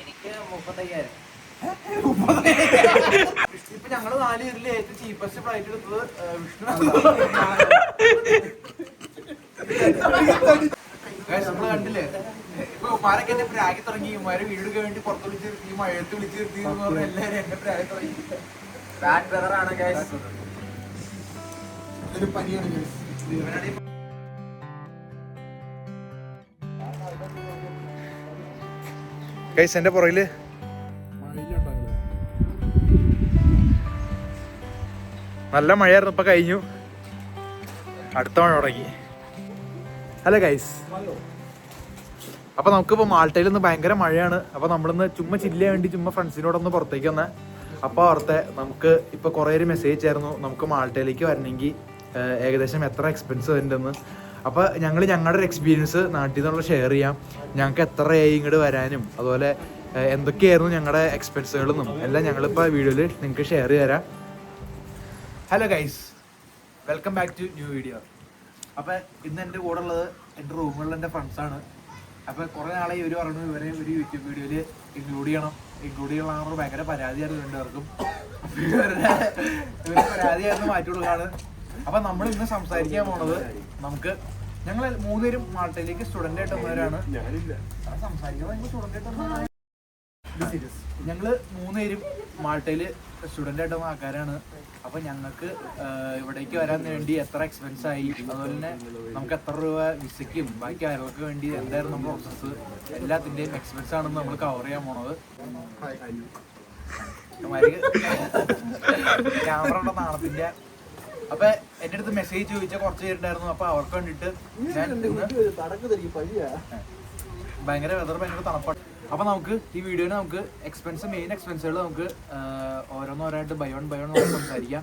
എനിക്ക് മുപ്പത്തയ്യായിരം. ഇപ്പൊ ഞങ്ങൾ നാല് പേരിൽ ഏറ്റവും ചീപ്പസ്റ്റ് ഫ്ലൈറ്റ് എടുത്തത് വിഷ്ണു നമ്മൾ കണ്ടില്ലേ? ഇപ്പൊ ഉമാരൊക്കെ എന്നെ പ്രാഗി തുടങ്ങി. ഉമാരെ വീട് വേണ്ടി പുറത്ത് വിളിച്ച് നിർത്തി മഴയത്ത് വിളിച്ച് നിർത്തി എന്ന് പറഞ്ഞ എല്ലാരും എന്നെ പ്രാഗി തുടങ്ങി. ബാഡ് ബ്രദർ ആണ് ഗൈസ് ഒരു പനിയാണ് guys. ഗൈസ് എന്റെ പുറകിൽ. നല്ല മഴയായിരുന്നു ഇപ്പൊ കഴിഞ്ഞു. അടുത്ത മഴ തുടങ്ങി. ഹലോ ഗൈസ് അപ്പൊ നമുക്കിപ്പോ മാൾട്ടയിൽ നിന്ന് ഭയങ്കര മഴയാണ്. അപ്പൊ നമ്മളിന്ന് ചുമ്മാ ചില്ല വേണ്ടി ചുമ്മാ ഫ്രണ്ട്സിനോടൊന്ന് പുറത്തേക്ക് വന്നേ. അപ്പൊ ഓർത്തെ നമുക്ക് ഇപ്പൊ കുറെ മെസ്സേജ് ആയിരുന്നു നമുക്ക് മാൾട്ടയിലേക്ക് വരണമെങ്കിൽ ഏകദേശം എത്ര എക്സ്പെൻസ് വരുന്നുണ്ടെന്ന്. അപ്പൊ ഞങ്ങൾ ഞങ്ങളുടെ ഒരു എക്സ്പീരിയൻസ് നാട്ടിൽ നിന്നുള്ള ഷെയർ ചെയ്യാം. ഞങ്ങൾക്ക് എത്രയായി ഇങ്ങോട്ട് വരാനും അതുപോലെ എന്തൊക്കെയായിരുന്നു ഞങ്ങളുടെ എക്സ്പെൻസുകളെന്നും എല്ലാം ഞങ്ങളിപ്പോൾ വീഡിയോയിൽ നിങ്ങൾക്ക് ഷെയർ ചെയ്ത് hello guys welcome back to new video അപ്പൊ ഇന്ന് എന്റെ കൂടെ ഉള്ളത് എന്റെ റൂമുകളിൽ എന്റെ ഫ്രണ്ട്സ് ആണ്. അപ്പൊ കുറെ നാളെ ഇവർ പറഞ്ഞു ഇവരെ ഒരു യൂട്യൂബ് വീഡിയോയിൽ ഇൻക്ലൂഡ് ചെയ്യണം. ഇൻക്ലൂഡ് ചെയ്യണമെന്ന് ഭയങ്കര പരാതിയായിരുന്നു രണ്ടുപേർക്കും. ഇവരുടെ പരാതിയായിരുന്നു മാറ്റി കൊടുക്കാണ് അപ്പൊ നമ്മൾ ഇന്ന് സംസാരിക്കാൻ പോണത് നമുക്ക് ഞങ്ങൾ മൂന്നുപേരും മാൾട്ടയിലേക്ക് സ്റ്റുഡന്റ് ആയിട്ട് വന്നവരാണ്. ഞങ്ങൾ മൂന്നുപേരും മാൾട്ടയിൽ സ്റ്റുഡന്റ് ആയിട്ട് വന്ന ആൾക്കാരാണ്. അപ്പൊ ഞങ്ങൾക്ക് ഇവിടേക്ക് വരാൻ വേണ്ടി എത്ര എക്സ്പെൻസ് ആയി? അതുപോലെ തന്നെ നമുക്ക് എത്ര രൂപ വിസയ്ക്കും ബാക്കി ആരോഗ്യ വേണ്ടി എന്തായിരുന്നു പ്രോസസ്സ് എല്ലാത്തിന്റെയും എക്സ്പെൻസ് ആണെന്ന് നമ്മൾ കവർ ചെയ്യാൻ പോണത്. ക്യാമറ ഉള്ള നാണത്തിന്റെ അപ്പൊ എന്റെ അടുത്ത് മെസ്സേജ് ചോദിച്ച കുറച്ച് പേരുണ്ടായിരുന്നു. അപ്പൊ അവർക്ക് വേണ്ടിട്ട് ഭയങ്കര വെതർ ഭയങ്കര തണുപ്പാണ്. അപ്പൊ നമുക്ക് ഈ വീഡിയോയിൽ നമുക്ക് എക്സ്പെൻസ് മെയിൻ എക്സ്പെൻസുകൾ നമുക്ക് ഓരോന്നോരായിട്ട് ബയോൺ ബയോൺ നമുക്ക് സംസാരിക്കാം.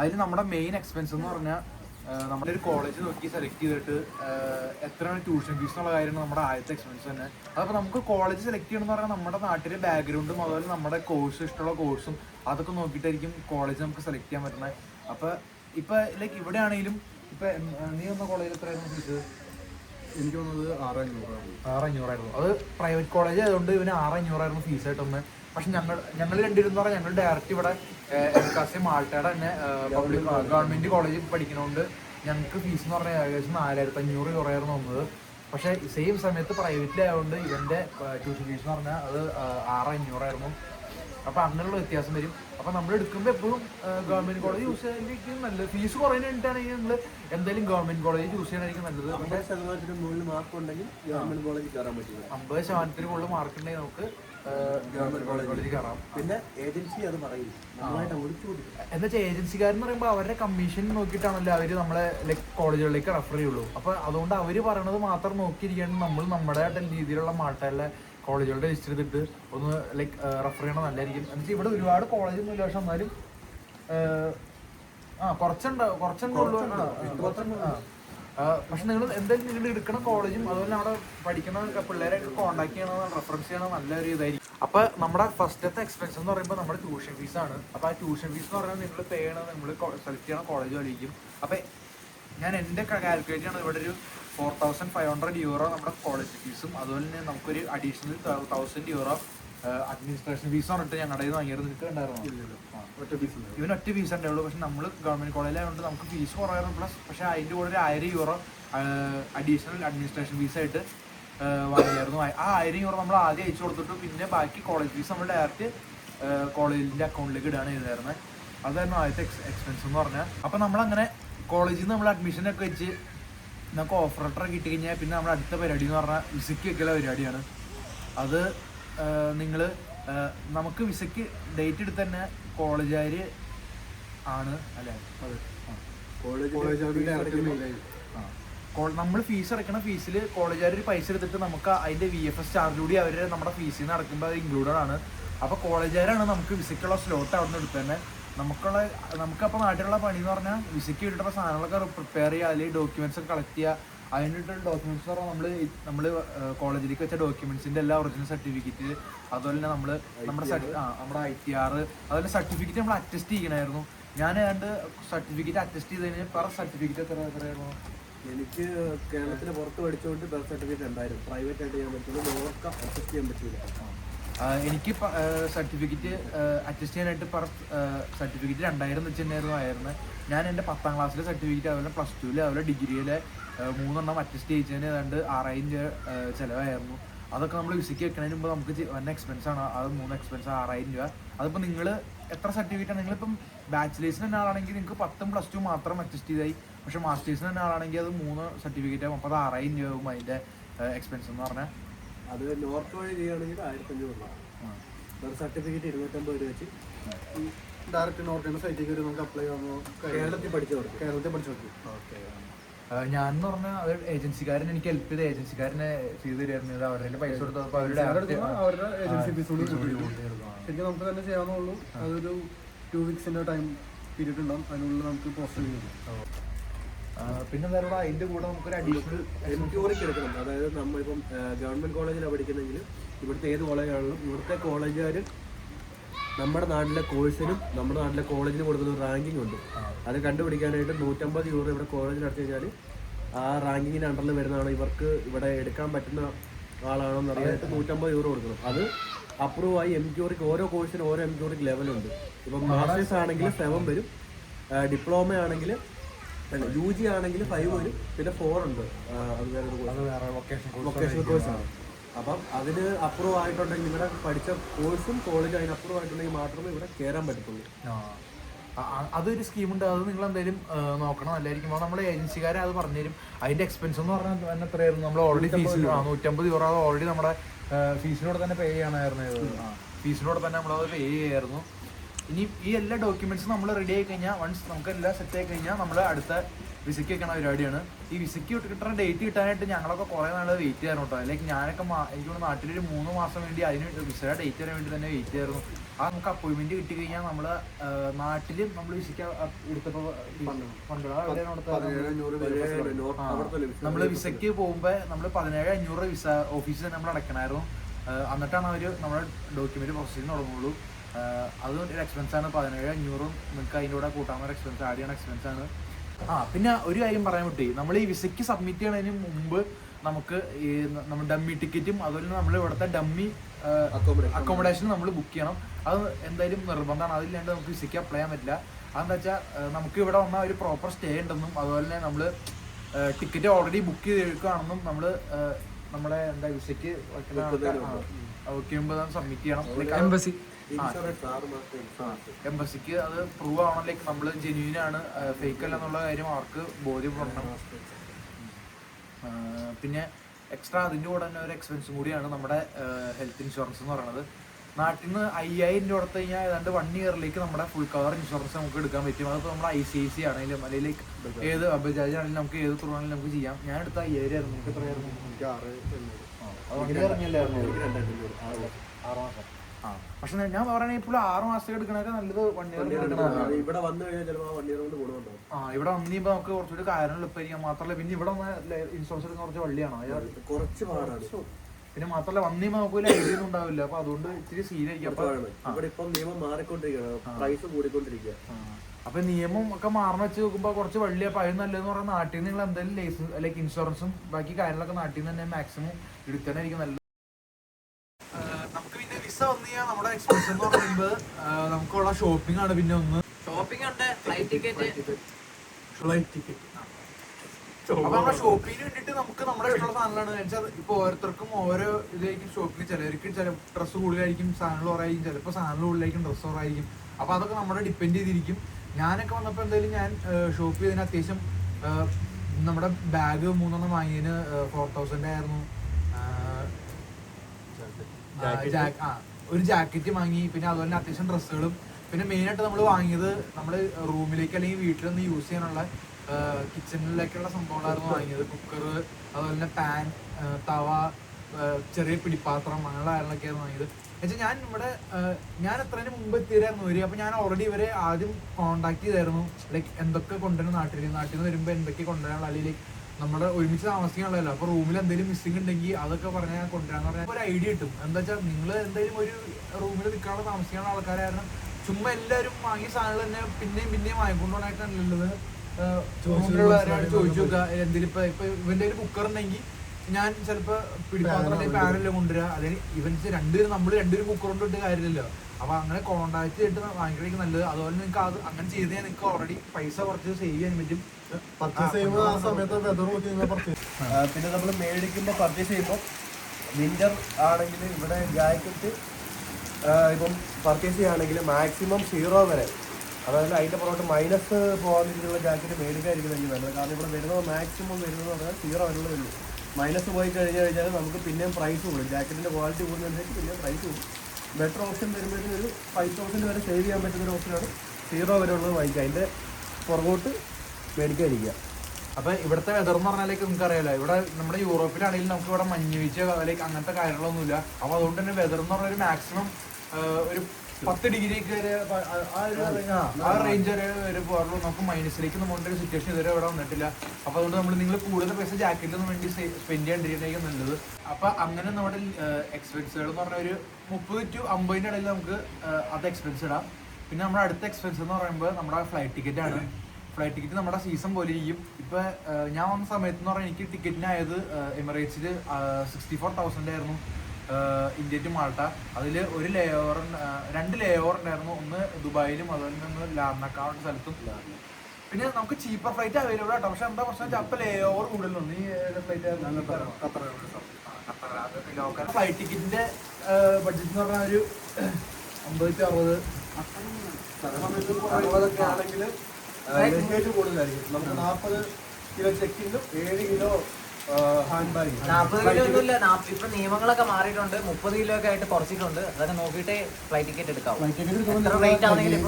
അതിൽ നമ്മുടെ മെയിൻ എക്സ്പെൻസ് എന്ന് പറഞ്ഞാൽ നമ്മുടെ ഒരു കോളേജ് നോക്കി സെലക്ട് ചെയ്തിട്ട് എത്രയാണ് ട്യൂഷൻ ഫീസ് എന്നുള്ള കാര്യമാണ് നമ്മുടെ ആദ്യത്തെ എക്സ്പെൻസ് തന്നെ. അപ്പോൾ നമുക്ക് കോളേജ് സെലക്ട് ചെയ്യണമെന്ന് പറഞ്ഞാൽ നമ്മുടെ നാട്ടിലെ ബാക്ക്ഗ്രൗണ്ടും അതുപോലെ നമ്മുടെ കോഴ്സ് ഇഷ്ടമുള്ള കോഴ്സും അതൊക്കെ നോക്കിയിട്ടായിരിക്കും കോളേജ് നമുക്ക് സെലക്ട് ചെയ്യാൻ പറ്റുന്നത്. അപ്പൊ ഇപ്പൊ ലൈക്ക് ഇവിടെ ആണെങ്കിലും ഇപ്പൊ നീ വന്ന കോളേജിൽ എത്രയായിരുന്നു ഫീസ് എനിക്ക് തോന്നുന്നത് ആറഞ്ഞൂറായിരുന്നു ആറഞ്ഞൂറായിരുന്നു. അത് പ്രൈവറ്റ് കോളേജ് ആയതുകൊണ്ട് ഇവന് ആറഞ്ഞൂറായിരുന്നു ഫീസ് ആയിട്ട് ഒന്ന് പക്ഷെ ഞങ്ങൾ ഞങ്ങൾ രണ്ടിരുന്ന് പറഞ്ഞാൽ ഞങ്ങൾ ഡയറക്റ്റ് ഇവിടെ എൽക്കാസി ആൾട്ടയുടെ തന്നെ പബ്ലിക് ഗവൺമെന്റ് കോളേജിൽ പഠിക്കുന്നതുകൊണ്ട് ഞങ്ങൾക്ക് ഫീസ് എന്ന് പറഞ്ഞാൽ ഏകദേശം നാലായിരത്തി അഞ്ഞൂറ് കുറയായിരുന്നു വന്നത് പക്ഷേ സെയിം സമയത്ത് പ്രൈവറ്റിലായതുകൊണ്ട് ഇവന്റെ ട്യൂഷൻ ഫീസ് എന്ന് പറഞ്ഞാൽ അത് ആറ് അഞ്ഞൂറായിരുന്നു അപ്പൊ അങ്ങനെയുള്ള വ്യത്യാസം വരും. അപ്പൊ നമ്മൾ എടുക്കുമ്പോൾ എപ്പോഴും ഗവൺമെന്റ് കോളേജ് യൂസ് ചെയ്യാനായിരിക്കും നല്ലത്. ഫീസ് കുറയാനായിട്ടാണെങ്കിൽ നമ്മൾ എന്തായാലും ഗവൺമെന്റ് കോളേജ് ചൂസ് ചെയ്യാനായിരിക്കും നല്ലത്. അമ്പത് ശതമാനത്തിന് മുകളിൽ മാർക്ക് ഉണ്ടെങ്കിൽ ഗവൺമെന്റ് കോളേജിൽ കയറാൻ പറ്റില്ല അമ്പത് ശതമാനത്തിന് മുകളിൽ മാർക്ക് ഉണ്ടെങ്കിൽ നമുക്ക് ഗവൺമെന്റ് കോളേജിൽ കയറാം. പിന്നെ ഏജൻസി അത് പറയും. നന്നായിട്ട് ഒളിച്ചു കൊടുക്കും എന്താ വെച്ചാൽ ഏജൻസിക്കാരെന്ന് പറയുമ്പോൾ അവരുടെ കമ്മീഷൻ നോക്കിയിട്ടാണല്ലോ അവർ നമ്മളെ ലൈക്ക് കോളേജുകളിലേക്ക് റെഫർ ചെയ്യുള്ളൂ. അപ്പൊ അതുകൊണ്ട് അവർ പറയണത് മാത്രം നോക്കിയിരിക്കുകയാണ് നമ്മൾ നമ്മുടെ രീതിയിലുള്ള മാൾട്ടയിലെ കോളേജുകളുടെ ലിസ്റ്റ് എടുത്തിട്ട് ഒന്ന് ലൈക്ക് റെഫർ ചെയ്യണം നല്ലതായിരിക്കും. എന്ന് വെച്ചാൽ ഇവിടെ ഒരുപാട് കോളേജൊന്നും ഇല്ല പക്ഷെ എന്നാലും ആ കുറച്ചുണ്ട് കുറച്ചുണ്ടുള്ളൂ പക്ഷെ നിങ്ങൾ എന്തായാലും നിങ്ങൾ എടുക്കുന്ന കോളേജും അതുപോലെ അവിടെ പഠിക്കുന്ന പിള്ളേരെയൊക്കെ കോൺടാക്ട് ചെയ്യണം റെഫറൻസ് ചെയ്യണം നല്ലൊരു ഇതായിരിക്കും. അപ്പൊ നമ്മുടെ ഫസ്റ്റത്തെ എക്സ്പെൻസ് എന്ന് പറയുമ്പോൾ നമ്മുടെ ട്യൂഷൻ ഫീസാണ് അപ്പൊ ആ ട്യൂഷൻ ഫീസ് എന്ന് പറയുമ്പോൾ നിങ്ങൾ പേ ചെയ്യണം നിങ്ങൾ സെലക്ട് ചെയ്യണ കോളേജ് കളിക്കും അപ്പൊ ഞാൻ എന്റെ കാൽക്കുലേറ്റ് ആണ്. ഇവിടെ ഒരു four thousand five hundred euro നമ്മുടെ കോളേജ് ഫീസും അതുപോലെ തന്നെ നമുക്കൊരു additional thousand euro administration fees പറഞ്ഞിട്ട് ഞങ്ങളുടെ കയ്യിൽ നിന്ന് വാങ്ങിയത് നിനക്ക് ഉണ്ടായിരുന്നു ഇവൻ ഒറ്റ ഫീസ് ഉണ്ടാവുള്ളൂ പക്ഷെ നമ്മൾ ഗവൺമെന്റ് കോളേജിലായതുകൊണ്ട് നമുക്ക് ഫീസ് കുറവായിരുന്നു. പ്ലസ് പക്ഷേ അതിന്റെ കൂടെ ഒരു ആയിരം യൂറോ അഡീഷണൽ അഡ്മിനിസ്ട്രേഷൻ ഫീസ് ആയിട്ട് ആ, വാങ്ങിയായിരുന്നു. ആ- ആയിരം യൂറോ നമ്മൾ ആദ്യം അയച്ചു കൊടുത്തിട്ട്. പിന്നെ ബാക്കി കോളേജ് ഫീസ് നമ്മൾ ഡയറക്റ്റ് കോളേജിന്റെ അക്കൗണ്ടിലേക്ക് ഇടാണ് ചെയ്തായിരുന്നത് അതായിരുന്നു ആദ്യത്തെ എക്സ്പെൻസ് എന്ന് പറഞ്ഞാൽ അപ്പം നമ്മളങ്ങനെ കോളേജിൽ നിന്ന് നമ്മൾ അഡ്മിഷനൊക്കെ വെച്ച് നമുക്ക് ഓഫർ ലെറ്റർ കിട്ടി കഴിഞ്ഞാൽ പിന്നെ നമ്മുടെ അടുത്ത പരിപാടി എന്ന് പറഞ്ഞാൽ വിസയ്ക്ക് വെക്കല പരിപാടിയാണ്. അത് നിങ്ങൾ നമുക്ക് വിസയ്ക്ക് ഡേറ്റ് എടുത്ത് തന്നെ കോളേജുകാർ ആണ് അല്ലേ? അതെ. നമ്മൾ ഫീസ് അടയ്ക്കണ ഫീസിൽ കോളേജുകാർ ഒരു പൈസ എടുത്തിട്ട് നമുക്ക് അതിന്റെ വി എഫ് എസ് ചാർജ് കൂടി അവർ നമ്മുടെ ഫീസിൽ നിന്ന് അടക്കുമ്പോൾ അത് ഇൻക്ലൂഡഡ് ആണ്. അപ്പോൾ കോളേജുകാരാണ് നമുക്ക് വിസയ്ക്കുള്ള സ്ലോട്ട് അവിടെ നിന്ന് എടുത്തു തന്നെ നമുക്കുള്ള നമുക്കപ്പോൾ നാട്ടിലുള്ള പണി എന്ന് പറഞ്ഞാൽ വിസയ്ക്ക് വേണ്ടിയിട്ടുള്ള സാധനങ്ങളൊക്കെ പ്രിപ്പയർ ചെയ്യുക അല്ലെങ്കിൽ ഡോക്യുമെന്റ്സ് ഒക്കെ കളക്ട് ചെയ്യുക അതിനായിട്ട് ഡോക്യുമെന്റ്സ് എന്ന് പറഞ്ഞാൽ നമ്മൾ നമ്മൾ കോളേജിലേക്ക് വെച്ച ഡോക്യുമെന്റ്സിന്റെ എല്ലാ ഒറിജിനൽ സർട്ടിഫിക്കറ്റ് അതുപോലെ തന്നെ നമ്മൾ നമ്മുടെ നമ്മുടെ ഐ ടി ആർ അതുപോലെ സർട്ടിഫിക്കറ്റ് നമ്മൾ അറ്റസ്റ്റ് ചെയ്യണമായിരുന്നു ഞാൻ ഏതാണ്ട് സർട്ടിഫിക്കറ്റ് അറ്റസ്റ്റ് ചെയ്തതിന് പെർ സർട്ടിഫിക്കറ്റ് എത്ര എത്രയായിരുന്നു? എനിക്ക് കേരളത്തിന് പുറത്ത് പഠിച്ചുകൊണ്ട് ബർത്ത് സർട്ടിഫിക്കറ്റ് ഉണ്ടായിരുന്നു പ്രൈവറ്റ് ആയിട്ട് ചെയ്യാൻ പറ്റുള്ളൂ. നോർക്ക അഡ്ജസ്റ്റ് ചെയ്യാൻ പറ്റില്ല എനിക്ക് സർട്ടിഫിക്കറ്റ് അറ്റസ്റ്റ് ചെയ്യാനായിട്ട് പറ സർട്ടിഫിക്കറ്റ് രണ്ടായിരം വെച്ച് തന്നെയായിരുന്നു ആയിരുന്നു ഞാൻ എന്റെ പത്താം ക്ലാസ്സിലെ സർട്ടിഫിക്കറ്റ് അതുപോലെ പ്ലസ് ടുവിൽ അതുപോലെ ഡിഗ്രിയിലെ മൂന്നെണ്ണം അറ്റസ്റ്റ് ചെയ്യിച്ചതിന് ഏതാണ്ട് ആറായിരം രൂപ ചിലവായിരുന്നു. അതൊക്കെ നമ്മൾ വിസിക്ക് വെക്കുന്നതിന് മുമ്പ് നമുക്ക് വന്ന എക്സ്പെൻസ് ആണ്. അത് മൂന്ന് എക്സ്പെൻസ് ആറായിരം രൂപ. അതിപ്പോൾ നിങ്ങൾ എത്ര സർട്ടിഫിക്കറ്റ് ആണ്? നിങ്ങളിപ്പം ബാച്ചിലേഴ്സിന് തന്നെ ആളാണെങ്കിൽ നിങ്ങൾക്ക് പത്തും പ്ലസ് ടു മാത്രം അറ്റസ്റ്റ് ചെയ്തായി. പക്ഷേ മാസ്റ്റേഴ്സിന് തന്നെ ആളാണെങ്കിൽ അത് മൂന്ന് സർട്ടിഫിക്കറ്റ് ആകും അപ്പോൾ അത് ആറായിരം രൂപ ആകും അതിന്റെ എക്സ്പെൻസ് എന്ന് പറഞ്ഞാൽ. അത് നോർത്ത് വഴി ചെയ്യുകയാണെങ്കിൽ ആയിരത്തി അഞ്ഞൂറ് രൂപ ഒരു സർട്ടിഫിക്കറ്റ് ഇരുന്നൂറ്റമ്പത് രൂപ വെച്ച്. ഡയറക്റ്റ് നോർത്ത് സൈറ്റിൽ കയറി നമുക്ക് അപ്ലൈ ചെയ്യാമോ കേരളത്തിൽ പഠിച്ചവർക്ക് കേരളത്തിൽ പഠിച്ചു നോക്കി ഞാൻ എന്ന് പറഞ്ഞാൽ അവർ ഏജൻസിക്കാരൻ എനിക്ക് ഹെൽപ്പ് ചെയ്ത ഏജൻസിക്കാരനെ ചെയ്ത് തരുമായിരുന്നു ഇത് അവരുടെ പൈസ കൊടുത്തപ്പോൾ അവരുടെ അവരുടെ ഏജൻസി ഫീസ് കൂടി ശരിക്കും നമുക്ക് തന്നെ ചെയ്യാവുന്നുള്ളൂ അതൊരു ടു വീക്സിന്റെ ടൈം പീരീഡ് ഉണ്ടാവും. അതിനുള്ളിൽ നമുക്ക് പോസ്റ്റ് ചെയ്യും പിന്നെ വേറെ അതിന്റെ കൂടെ നമുക്കൊരു അഡീഷണൽ എംപ്യൂറിക്ക് എടുക്കണം. അതായത് നമ്മളിപ്പം ഗവൺമെന്റ് കോളേജിലാണ് പഠിക്കുന്നെങ്കിൽ ഇവിടുത്തെ ഏത് കോളേജാണെങ്കിലും ഇവിടുത്തെ കോളേജുകാർ നമ്മുടെ നാട്ടിലെ കോഴ്സിനും നമ്മുടെ നാട്ടിലെ കോളേജിന് കൊടുക്കുന്ന ഒരു റാങ്കിങ് ഉണ്ട്. അത് കണ്ടുപിടിക്കാനായിട്ട് നൂറ്റമ്പത് യൂറോ ഇവിടെ കോളേജിൽ അടച്ചു കഴിഞ്ഞാൽ ആ റാങ്കിങ്ങിന് അണ്ടറിൽ വരുന്നതാണ് ഇവർക്ക് ഇവിടെ എടുക്കാൻ പറ്റുന്ന ആളാണോ എന്ന് അറിയാനായിട്ട് നൂറ്റമ്പത് യൂറോ കൊടുക്കണം. അത് അപ്രൂവ് ആയി എം ക്യൂറിക്ക് ഓരോ കോഴ്സിനും ഓരോ എം ക്യൂറിക്ക് ലെവലുണ്ട് ഇപ്പം മാസ്റ്റേഴ്സ് ആണെങ്കിൽ സെവൻ വരും. ഡിപ്ലോമ ആണെങ്കിൽ യു ജി ആണെങ്കിൽ ഫൈവ് വരും. പിന്നെ ഫോർ ഉണ്ട്. അത് വേറെ വൊക്കേഷണൽ കോഴ്സാണ് അപ്പം അതിന് അപ്രൂവ് ആയിട്ടുണ്ടെങ്കിൽ ഇവിടെ പഠിച്ച കോഴ്സും കോളേജും അതിന് അപ്രൂവ് ആയിട്ടുണ്ടെങ്കിൽ മാത്രമേ ഇവിടെ കയറാൻ പറ്റത്തുള്ളൂ. അതൊരു സ്കീമുണ്ട് അത് നിങ്ങൾ എന്തായാലും നോക്കണം. അല്ലായിരിക്കും നമ്മൾ ഏജൻസിക്കാരെ അത് പറഞ്ഞുതരും. അതിന്റെ എക്സ്പെൻസ് എന്ന് പറഞ്ഞാൽ തന്നെ എത്രയായിരുന്നു? നമ്മൾ ഓൾറെഡി ഫീസ് നൂറ്റമ്പത് യൂറോ അത് ഓൾറെഡി നമ്മുടെ ഫീസിനോട് തന്നെ പേ ചെയ്യണമായിരുന്നു ഫീസിനോട് തന്നെ നമ്മളത് പേ ചെയ്യായിരുന്നു. ഇനി ഈ എല്ലാ ഡോക്യുമെന്റ്സും നമ്മൾ റെഡി ആയി കഴിഞ്ഞാൽ വൺസ് നമുക്ക് എല്ലാം സെറ്റ് ആയി കഴിഞ്ഞാൽ നമ്മൾ അടുത്ത വിസയ്ക്ക് വെക്കണ പരിപാടിയാണ്. ഈ വിസയ്ക്ക് കിട്ടുന്ന ഡേറ്റ് കിട്ടാനായിട്ട് ഞങ്ങളൊക്കെ കുറേ നാൾ വെയിറ്റ് ചെയ്യാറുണ്ട് കേട്ടോ അല്ലെങ്കിൽ ഞാനൊക്കെ എനിക്ക് നാട്ടിലൊരു മൂന്ന് മാസം വേണ്ടി അതിന് വിസയുടെ ഡേറ്റ് വരാൻ വേണ്ടി തന്നെ വെയിറ്റ് ചെയ്യായിരുന്നു. ആ നമുക്ക് അപ്പോയിൻമെന്റ് കിട്ടി കഴിഞ്ഞാൽ നമ്മൾ നാട്ടിൽ നമ്മൾ വിസയ്ക്ക് എടുത്തപ്പോൾ അവിടുത്തെ നമ്മൾ വിസയ്ക്ക് പോകുമ്പോൾ നമ്മൾ പതിനേഴ് അഞ്ഞൂറ് വിസ ഓഫീസിൽ നമ്മൾ അടക്കണമായിരുന്നു ആഹ് എന്നിട്ടാണ് അവർ നമ്മുടെ ഡോക്യുമെന്റ് പ്രോസസ്സിങ് തുടങ്ങുള്ളൂ. അത് ഒരു എക്സ്പെൻസ് ആണ് പതിനേഴ് അഞ്ഞൂറും നിങ്ങൾക്ക് അതിന്റെ കൂടെ കൂട്ടാൻ ഒരു എക്സ്പെൻസ് ആഡ് ചെയ്യണ എക്സ്പെൻസ് ആണ്. ആ പിന്നെ ഒരു കാര്യം പറയാൻ പറ്റി നമ്മൾ ഈ വിസയ്ക്ക് സബ്മിറ്റ് ചെയ്യണതിന് മുമ്പ് നമുക്ക് ഈ നമ്മൾ ഡമ്മി ടിക്കറ്റും അതുപോലെ നമ്മൾ ഇവിടുത്തെ ഡമ്മി അക്കോമഡേഷൻ നമ്മൾ ബുക്ക് ചെയ്യണം. അത് എന്തായാലും നിർബന്ധമാണ്. അതില്ലാണ്ട് നമുക്ക് വിസയ്ക്ക് അപ്ലൈ ചെയ്യാൻ പറ്റില്ല. അതെന്താ വെച്ചാൽ നമുക്ക് ഇവിടെ വന്ന ഒരു പ്രോപ്പർ സ്റ്റേ ഉണ്ടെന്നും അതുപോലെ തന്നെ നമ്മൾ ടിക്കറ്റ് ഓൾറെഡി ബുക്ക് ചെയ്തെടുക്കുകയാണെന്നും നമ്മൾ നമ്മുടെ എന്താ വിസയ്ക്ക് വയ്ക്കുമ്പോൾ സബ്മിറ്റ് ചെയ്യണം. എംബസി എംബസിക്ക് അത് പ്രൂവ് ആവണം. ലൈക്ക് നമ്മൾ ജെന്യൂൻ ആണ്. ഫേക്ക് അല്ല എന്നുള്ള കാര്യം അവർക്ക് ബോധ്യപ്പെടണം. പിന്നെ എക്സ്ട്രാ അതിന്റെ കൂടെ തന്നെ ഒരു എക്സ്പെൻസും കൂടിയാണ് നമ്മുടെ ഹെൽത്ത് ഇൻഷുറൻസ് എന്ന് പറയുന്നത് നാട്ടിൽ നിന്ന് അയ്യായിരം രൂപ കൊടുത്തു കഴിഞ്ഞാൽ ഏതാണ്ട് വൺ ഇയറിലേക്ക് നമ്മുടെ ഫുൾ കവർ ഇൻഷുറൻസ് നമുക്ക് എടുക്കാൻ പറ്റും. അതിപ്പോൾ നമ്മുടെ ഐ സി ഐ സി ആണെങ്കിലും അല്ലെങ്കിൽ ഏത് ബജാജ് ആണെങ്കിലും നമുക്ക് ഏത് ത്രൂ ആണെങ്കിലും നമുക്ക് ചെയ്യാം. ഞാൻ എടുത്ത അയ്യായിരം ആയിരുന്നു. നമുക്ക് എത്രയായിരുന്നു ആറ് അത് വണ്ടി ഇറങ്ങിയല്ലായിരുന്നു ആറ് മാസം. പക്ഷെ ഞാൻ പറയണേ ഇപ്പോൾ ആറ് മാസത്തേക്ക് എടുക്കണൊക്കെ നല്ലത് വൺ ഇയർ അത് ഇവിടെ വന്നു കഴിഞ്ഞാൽ ചിലപ്പോൾ വണ്ടി കൊണ്ട് ഗുണമുണ്ടാവും ആ ഇവിടെ വന്നിപ്പോ നമുക്ക് കുറച്ചൊരു കാര്യങ്ങൾ എളുപ്പമായിരിക്കാം. മാത്രമല്ല പിന്നെ ഇവിടെ വന്ന ഇൻഷുറൻസ് എടുക്കാൻ കുറച്ച് വള്ളിയാണോ? കുറച്ച് പാടാണ്. പിന്നെ മാത്രല്ല വന്നിപ്പോ നമുക്ക് ലൈബ്രറി ഒന്നും ഉണ്ടാവില്ല. അപ്പൊ അതുകൊണ്ട് ഇത്തിരി സീനായിരിക്കും അപ്പൊ ഇവിടെ ഇപ്പം നിയമം മാറിക്കൊണ്ടിരിക്കുകയാണ്. പ്രൈസ് കൂടിക്കൊണ്ടിരിക്കുക. അപ്പൊ നിയമം ഒക്കെ മാറണ വെച്ച് നോക്കുമ്പോ കുറച്ച് വള്ളി അപ്പൊ അത് നല്ലതെന്ന് പറഞ്ഞാൽ നാട്ടിൽ നിന്ന് നിങ്ങൾ എന്തായാലും ലൈസൻസ് ലൈക്ക് ഇൻഷുറൻസും ബാക്കി കാര്യങ്ങളൊക്കെ നാട്ടിൽ നിന്ന് തന്നെ മാക്സിമം എടുക്കാനായിരിക്കും നല്ലത് ആ, നമുക്ക് പിന്നെ വിസ വന്നു കഴിഞ്ഞാൽ നമ്മുടെ എക്സ്പെൻസ് എന്ന് പറയുമ്പോൾ നമുക്കുള്ള ഷോപ്പിംഗ് ആണ് പിന്നെ ഒന്ന്. ഷോപ്പിംഗ് ഉണ്ട് ഫ്ലൈറ്റ് ടിക്കറ്റ് ഫ്ലൈറ്റ് ടിക്കറ്റ് അപ്പൊ നമ്മുടെ ഷോപ്പിങ്ങിന് വേണ്ടിട്ട് നമുക്ക് നമ്മുടെ ഇഷ്ടമുള്ള സാധനങ്ങളാണ്. വെച്ചാൽ ഇപ്പൊ ഓരോരുത്തർക്കും ഓരോ ഇതായിരിക്കും ഷോപ്പിംഗ് ചിലർക്ക് ചില ഡ്രസ്സ് കൂടുതലായിരിക്കും സാധനങ്ങൾ കുറവായിരിക്കും. ചിലപ്പോൾ സാധനങ്ങൾ കൂടുതലായിരിക്കും ഡ്രസ്സ് കുറവായിരിക്കും. അപ്പൊ അതൊക്കെ നമ്മുടെ ഡിപ്പെൻഡ് ചെയ്തിരിക്കും. ഞാനൊക്കെ വന്നപ്പോൾ എന്തായാലും ഞാൻ ഷോപ്പ് ചെയ്തതിന് അത്യാവശ്യം നമ്മുടെ ബാഗ് മൂന്നെണ്ണം വാങ്ങിയതിന് ഫോർ തൗസൻഡ് ആയിരുന്നു. ആ, ഒരു ജാക്കറ്റ് വാങ്ങി പിന്നെ അതുപോലെ തന്നെ അത്യാവശ്യം ഡ്രസ്സുകളും. പിന്നെ മെയിൻ ആയിട്ട് നമ്മൾ വാങ്ങിയത് നമ്മൾ റൂമിലേക്ക് അല്ലെങ്കിൽ വീട്ടിലൊന്ന് യൂസ് ചെയ്യാനുള്ള കിച്ചണിലേക്കുള്ള സംഭവങ്ങളായിരുന്നു വാങ്ങിയത്. കുക്കർ അതുപോലെ തന്നെ പാൻ തവ ചെറിയ പിടിപ്പാത്രം അങ്ങനെയുള്ള കാര്യങ്ങളൊക്കെയായിരുന്നു വാങ്ങിയത്. എന്നുവെച്ചാൽ ഞാൻ ഇവിടെ ഞാൻ എത്രതിന് മുമ്പ് എത്തിയതായിരുന്നു വരിക അപ്പോൾ ഞാൻ ഓൾറെഡി ഇവരെ ആദ്യം കോണ്ടാക്ട് ചെയ്തായിരുന്നു. ലൈക്ക് എന്തൊക്കെ കൊണ്ടുവരണം നാട്ടിൽ നാട്ടിൽ നിന്ന് വരുമ്പോൾ എന്തൊക്കെ കൊണ്ടുവരാനുള്ള? അല്ലെങ്കിൽ നമ്മുടെ ഒരുമിച്ച് താമസിക്കാനുള്ളതല്ല. അപ്പൊ റൂമിൽ എന്തെങ്കിലും മിസ്സിംഗ് ഉണ്ടെങ്കിൽ അതൊക്കെ പറഞ്ഞാൽ കൊണ്ടുവരാന്ന് പറഞ്ഞാൽ ഒരു ഐഡിയ കിട്ടും. എന്താ വെച്ചാൽ നിങ്ങൾ എന്തെങ്കിലും ഒരു റൂമിൽ നിൽക്കാനുള്ള താമസിക്കാനുള്ള ആൾക്കാരായിരുന്നു ചുമ്മാ എല്ലാവരും വാങ്ങിയ സാധനങ്ങൾ തന്നെ പിന്നെയും പിന്നെയും വാങ്ങിക്കൊണ്ടുപോകാനായിട്ടാണ് ഉള്ളത് റൂമിലുള്ളവരോട് ചോദിച്ചു നോക്കുക. എന്തെങ്കിലും ഇപ്പൊ ഇപ്പൊ ഇവന്റെ ഒരു കുക്കർ ഉണ്ടെങ്കിൽ ഞാൻ ചിലപ്പോ പിടിപ്പാത്രം പാനെല്ലാം കൊണ്ടുവരാ. അല്ലെങ്കിൽ ഇവൻസ് രണ്ടുപേരും നമ്മൾ രണ്ടുപേരും കുക്കർ കൊണ്ട് ഇട്ട് കാര്യമില്ലല്ലോ. അപ്പൊ അങ്ങനെ കോണ്ടാക്ട് ചെയ്തിട്ട് വാങ്ങിക്കണമെങ്കിൽ നല്ലത്. അതുപോലെ നിങ്ങൾക്ക് അത് അങ്ങനെ ചെയ്ത് കഴിഞ്ഞാൽ നിങ്ങൾക്ക് ഓൾറെഡി പൈസ കുറച്ച് സേവ് ചെയ്യാൻ പറ്റും. പർച്ചേസ് ചെയ്യുമ്പോൾ ആ സമയത്ത് വെതർ നോക്കി പർച്ചേസ് പിന്നെ നമ്മൾ മേടിക്കുമ്പോൾ പർച്ചേസ് ചെയ്യുമ്പോൾ വിന്റർ ആണെങ്കിൽ ഇവിടെ ജാക്കറ്റ് ഇപ്പം പർച്ചേസ് ചെയ്യുകയാണെങ്കിൽ മാക്സിമം സീറോ വരെ. അതായത് അതിന്റെ പുറത്തോട്ട് മൈനസ് പോകാൻ രീതിയിലുള്ള ജാക്കറ്റ് മേടിക്കാതിരിക്കുന്നതായിരിക്കും നല്ലത്. കാരണം ഇവിടെ വരുന്നത് മാക്സിമം വരുന്നത് പറഞ്ഞാൽ സീറോ വരെയുള്ള വരുള്ളൂ മൈനസ് പോയി കഴിഞ്ഞ് കഴിഞ്ഞാൽ നമുക്ക് പിന്നെയും പ്രൈസ് കൂടും. ജാക്കറ്റിന്റെ ക്വാളിറ്റി കൂടുന്നതിനനുസരിച്ച് പിന്നെ പ്രൈസ് കൂടും. ബെറ്റർ ഓപ്ഷൻ വരുമ്പോഴത്തേക്കും ഒരു ഫൈവ് തൗസൻഡ് വരെ സേവ് ചെയ്യാൻ പറ്റുന്ന ഒരു ഓപ്ഷനാണ് സീറോ വരെ ഉള്ളത് വാങ്ങിക്കുക. അതിന്റെ പുറകോട്ട് മേടിക്കാതിരിക്കുക അപ്പോൾ ഇവിടുത്തെ വെതർ എന്ന് പറഞ്ഞാലേക്ക് നിങ്ങൾക്ക് അറിയാലോ. ഇവിടെ നമ്മുടെ യൂറോപ്പിലാണെങ്കിലും നമുക്ക് ഇവിടെ മഞ്ഞ് വീഴ്ച ലൈക്ക് അങ്ങനത്തെ കാര്യങ്ങളൊന്നുമില്ല. അപ്പോൾ അതുകൊണ്ട് തന്നെ വെതർ എന്ന് പറഞ്ഞാൽ ഒരു മാക്സിമം ഒരു പത്ത് ഡിഗ്രിക്ക് വരെ ആ- ഒരു ആ. റേഞ്ച് വരെ വരുമ്പോൾ നമുക്ക് മൈനസിലേക്ക് നമ്മുടെ ഒരു സിറ്റുവേഷൻ ഇതുവരെ ഇവിടെ വന്നിട്ടില്ല. അപ്പൊ അതുകൊണ്ട് നമ്മൾ നിങ്ങൾ കൂടുതൽ പൈസ ജാക്കറ്റിന് വേണ്ടി സ്പെൻഡ് ചെയ്യാണ്ടിരിക്കുന്നതായിരിക്കും നല്ലത്. അപ്പൊ അങ്ങനെ നമ്മുടെ എക്സ്പെൻസുകൾ എന്ന് പറഞ്ഞ ഒരു മുപ്പത് ടു അമ്പതിന്റെ ഇടയിൽ നമുക്ക് അത് എക്സ്പെൻസ് ഇടാം. പിന്നെ നമ്മുടെ അടുത്ത എക്സ്പെൻസ് എന്ന് പറയുമ്പോൾ നമ്മുടെ ഫ്ലൈറ്റ് ടിക്കറ്റ് ആണ്. ഫ്ലൈറ്റ് ടിക്കറ്റ് നമ്മുടെ സീസൺ പോലെ ഇരിക്കും. ഇപ്പൊ ഞാൻ വന്ന സമയത്ത് എന്ന് പറഞ്ഞാൽ എനിക്ക് ടിക്കറ്റിനായത് എമിറേറ്റ്സിൽ സിക്സ്റ്റി ഫോർ തൗസൻഡ് ആയിരുന്നു ഇന്ത്യ ടു മാൾട്ട. അതിൽ ഒരു ലേ ഓവർ ലേ ഓവർ ഉണ്ടായിരുന്നു ഒന്ന് ദുബായിലും അതുപോലെ തന്നെ ഒന്ന് ലാർണക്കാവുന്ന സ്ഥലത്തും. പിന്നെ നമുക്ക് ചീപ്പർ ഫ്ലൈറ്റ് അവൈലബിൾ ആട്ടോ. പക്ഷെ എന്താ പ്രശ്നം വെച്ചാൽ അപ്പൊ ലേ ഓവർ കൂടുതലുണ്ട് ഈ ഫ്ലൈറ്റ് ഫ്ലൈറ്റ് ടിക്കറ്റിന്റെ ബഡ്ജറ്റ് എന്ന് പറഞ്ഞാൽ ഒരു അമ്പതിറ്റി അറുപത്. അറുപതൊക്കെ ആണെങ്കിൽ കൂടുതലായിരിക്കും. നമുക്ക് നാൽപ്പത് കിലോ ചെക്കിലും ഏഴ് കിലോ ഹാൻഡ് ബാഗ് നാപ്പത് കിലോ ഒന്നുമില്ല ഇപ്പൊ നിയമങ്ങളൊക്കെ മാറിയിട്ടുണ്ട്. മുപ്പത് കിലോ ഒക്കെ ആയിട്ട് കുറച്ചിട്ടുണ്ട്. അതൊക്കെ നോക്കിയിട്ട് ഫ്ലൈറ്റ് ടിക്കറ്റ് എടുക്കാം. എത്ര റേറ്റ് ആണെങ്കിലും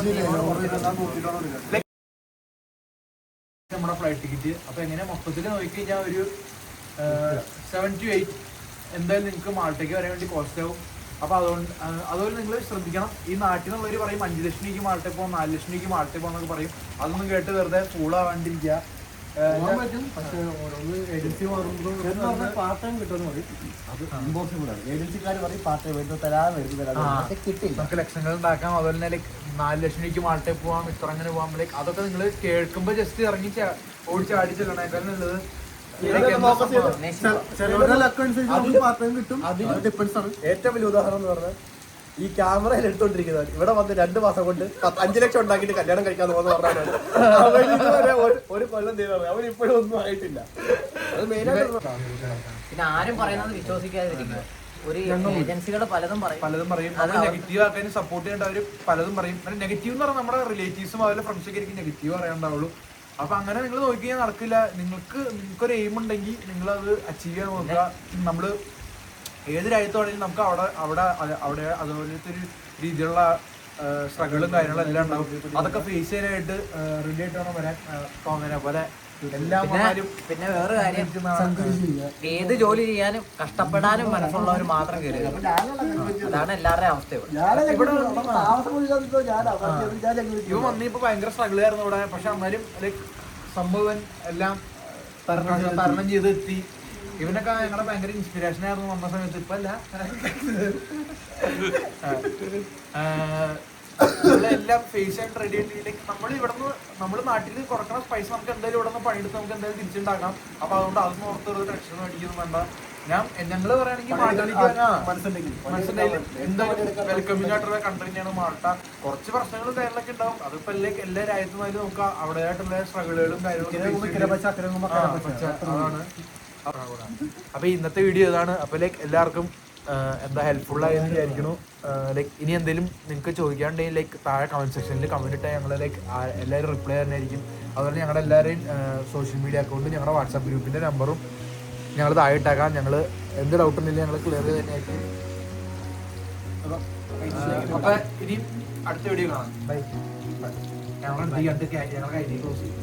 നമ്മുടെ ഫ്ലൈറ്റ് ടിക്കറ്റ് അപ്പൊ എങ്ങനെ മൊത്തത്തിൽ നോക്കിക്കഴിഞ്ഞാൽ ഒരു സെവൻ ടു എയ്റ്റ് എന്തായാലും നിങ്ങൾക്ക് മാൾട്ടേക്ക് വരാൻ വേണ്ടി കോസ്റ്റ് ആവും. അപ്പൊ അതുകൊണ്ട് അതുപോലെ നിങ്ങൾ ശ്രദ്ധിക്കണം. ഈ നാട്ടിൽ നിന്നുള്ളവർ പറയും അഞ്ച് ലക്ഷം രൂപയ്ക്ക് മാൾട്ടേ പോകും നാല് ലക്ഷം രൂപയ്ക്ക് മാൾട്ടേ പോകുന്നൊക്കെ പറയും. അതൊന്നും കേട്ട് വെറുതെ ഫൂളാവാണ്ടിരിക്കുക പാർട്ട് കിട്ടുമെന്ന് പറയും. അത് ഇമ്പോസിബിൾ ആണ്. ഏജൻസിക്കാർ പറയും പാർട്ട് വരുന്നത് തരാൻ വരുന്നത് തരാൻ. പക്ഷെ കിട്ടില്ല. നമുക്ക് ലക്ഷങ്ങൾ ഉണ്ടാക്കാം. അതുപോലെ തന്നെ ലൈക്ക് നാല് ലക്ഷം രൂപയ്ക്ക് മാൾട്ടേ പോവാം ഇത്ര അങ്ങനെ പോവാം. ലൈക്ക് അതൊക്കെ നിങ്ങൾ കേൾക്കുമ്പോൾ ജസ്റ്റ് ഇറങ്ങി ഓടിച്ചാടി ചെല്ലണേക്കാൾ നല്ലത്. like എന്താ സംഭവം? ചിലവരുടെ ലക്ക് അനുസരിച്ച് നമുക്ക് പാർട്ട് ടൈം കിട്ടും. അത് ഡിപ്പെൻസ് ആണ്. ഏറ്റവും വലിയ ഉദാഹരണം എന്ന് പറഞ്ഞാൽ ഈ ക്യാമറയിൽ എടുത്തോണ്ടിരിക്കുന്നവർ ഇവിടെ വന്ന് രണ്ട് മാസം കൊണ്ട് പത്ത് അഞ്ച് ലക്ഷം ഉണ്ടാക്കിയിട്ട് കല്യാണം കഴിക്കാൻ പോകുന്ന പറഞ്ഞാണ് അവൻ ഒരു കൊല്ലം ചെയ്താണ് അവൻ ഇപ്പോഴും ഒന്നും ആയിട്ടില്ല. അത് മെയിനായിട്ട് പിന്നെ ആരും പറയുന്നത് വിശ്വസിക്കാതിരിക്കുക. ഒരു ഏജൻസികൾ പലതും പറയും. പലതും പറയും. അത് നെഗറ്റീവ് ആക്കാനും സപ്പോർട്ട് ചെയ്യേണ്ട അവർ പലതും പറയും. നെഗറ്റീവ് എന്ന് പറഞ്ഞാൽ നമ്മുടെ റിലേറ്റീവ്സും അവരെ ഫ്രണ്ട്സൊക്കെ ആയിരിക്കും നെഗറ്റീവ് പറയാനുണ്ടാവുള്ളൂ. അപ്പൊ അങ്ങനെ നിങ്ങൾ നോക്കിയാൽ നടക്കില്ല. നിങ്ങൾക്ക് നിങ്ങൾക്കൊരു എയിം ഉണ്ടെങ്കിൽ നിങ്ങൾ അത് അച്ചീവ് ചെയ്യാൻ നോക്കുക. നമ്മൾ ഏത് രാജ്യത്താണെങ്കിലും നമുക്ക് അവിടെ അവിടെ അവിടെ അതുപോലത്തെ ഒരു രീതിയിലുള്ള സ്ട്രഗിളും കാര്യങ്ങളും എല്ലാം ഉണ്ടാവും. അതൊക്കെ ഫേസ് ചെയ്യാനായിട്ട് റെഡി ആയിട്ട് വേണം വരാൻ തോന്നുന്നതിനെ പോലെ പിന്നെ വേറെ കാര്യം. ഏത് ജോലി ചെയ്യാനും കഷ്ടപ്പെടാനും മനസ്സുള്ളവർ മാത്രം കയറി അതാണ് എല്ലാവരുടെയും അവസ്ഥ ഇവിടെ. ഇവ വന്നിപ്പോ ഭയങ്കര സ്ട്രഗിൾ ആയിരുന്നു ഇവിടെ. പക്ഷെ എന്നാലും ലൈക് സംഭവൻ എല്ലാം തരണം തരണം ചെയ്ത് എത്തി. ഇവനൊക്കെ ഞങ്ങളെ ഭയങ്കര ഇൻസ്പിറേഷൻ ആയിരുന്നു വന്ന സമയത്ത്. ഇപ്പൊ അല്ല. എല്ലാം ഫേസ് ആൻഡ് റെഡി ആയിട്ട് നമ്മൾ ഇവിടുന്ന് നമ്മൾ നാട്ടിൽ കുറക്കണ പൈസ നമുക്ക് എന്തായാലും ഇവിടെ നിന്ന് പണിയെടുത്ത് നമുക്ക് എന്തായാലും തിരിച്ചുണ്ടാക്കാം. അപ്പൊ അതുകൊണ്ട് അതൊന്നും ഓർത്ത് ഒരു ടെൻഷൻ മേടിക്കുന്നു വേണ്ട. ഞാൻ ഞങ്ങൾ പറയുകയാണെങ്കിൽ മനസ്സിലായില്ല? എന്തായാലും വെൽക്കമിംഗ് ആയിട്ടുള്ള കൺട്രിയാണ് മാൾട്ട കുറച്ച് പ്രശ്നങ്ങൾ കാര്യങ്ങളൊക്കെ ഉണ്ടാവും. അതിപ്പോ എല്ലാ എല്ലാ നോക്കാം. നമുക്ക് അവിടെയായിട്ടുള്ള സ്ട്രഗിളുകളും കാര്യങ്ങളും അതാണ്. അപ്പൊ ഇന്നത്തെ വീഡിയോ ഇതാണ്. അപ്പൊ ലൈക്ക് എല്ലാവർക്കും എന്താ ഹെൽപ്ഫുൾ ആയെന്ന് വിചാരിക്കുന്നു. ലൈക്ക് ഇനി എന്തെങ്കിലും നിങ്ങൾക്ക് ചോദിക്കാണ്ടെങ്കിൽ ലൈക്ക് താഴെ കമന്റ് സെക്ഷനിൽ കമന്റ് ഇട്ടാൽ ഞങ്ങൾ ലൈക്ക് എല്ലാവരും റിപ്ലൈ തന്നെ ആയിരിക്കും. അതുപോലെ ഞങ്ങളുടെ എല്ലാവരെയും സോഷ്യൽ മീഡിയ അക്കൗണ്ടും ഞങ്ങളുടെ വാട്സാപ്പ് ഗ്രൂപ്പിന്റെ നമ്പറും ഞങ്ങൾ താഴെ ഇട്ടേക്കാം. ഞങ്ങൾ എന്ത് ഡൗട്ട് ഉണ്ടെങ്കിൽ ഞങ്ങൾ ക്ലിയർ ചെയ്ത് തന്നെയായിരിക്കും അപ്പൊ ഇനി അടുത്ത വീഡിയോ കാണാം. ബൈ ഞങ്ങളുടെ ഞങ്ങളുടെ ഡി ക്ലോസ് ചെയ്യും.